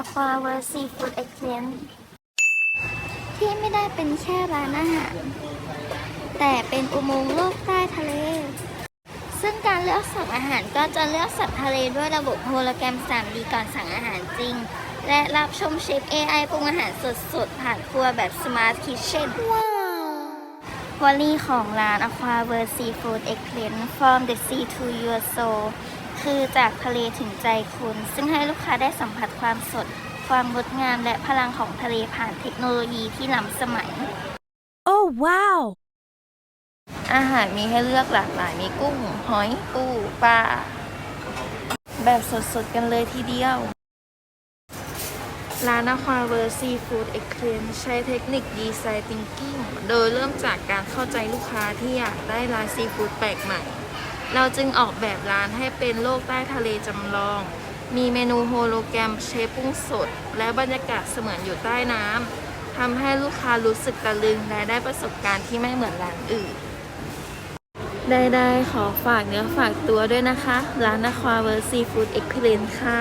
Aqua w o r Seafood Excellence ที่ไม่ได้เป็นแค่ร้านอาหาร แต่เป็นอุโมงค์โลกใต้ทะเล ซึ่งการเลือกสั่งอาหารก็จะเลือกสัตว์ทะเลด้วยระบบโฮโลแกรม 3D ก่อนสั่งอาหารจริง และรับชมเชฟ AI ปรุงอาหารสดๆ ผ่านครัวแบบ Smart Kitchen ว้าววอลลี่ของร้าน Aqua w o r Seafood Excellence From the Sea to Your Soul คือจากทะเลถึงใจคุณ ซึ่งให้ลูกค้าได้สัมผัสความสด ความงดงามและพลังของทะเลผ่านเทคโนโลยีที่ล้ำสมัย Oh, wow! อาหารมีให้เลือกหลากหลาย มีกุ้ง หอย ปู ปลา แบบสดๆ กันเลยทีเดียว ร้าน Aqua w o r Seafood Exchange ใช้เทคนิค Design Thinking โดยเริ่มจากการเข้าใจลูกค้าที่อยากได้ร้านซีฟู้ดแปลกใหม่ เราจึงออกแบบร้านให้เป็นโลกใต้ทะเลจำลอง มีเมนูโฮโลแกรมเชฟปรุงสด และบรรยากาศเสมือนอยู่ใต้น้ำทำให้ลูกค้ารู้สึกตะลึงและได้ประสบการณ์ที่ไม่เหมือนร้านอื่น ได้ๆขอฝากเนื้อฝากตัวด้วยนะคะ ร้าน Aqua w o r Seafood Excellence ค่ะ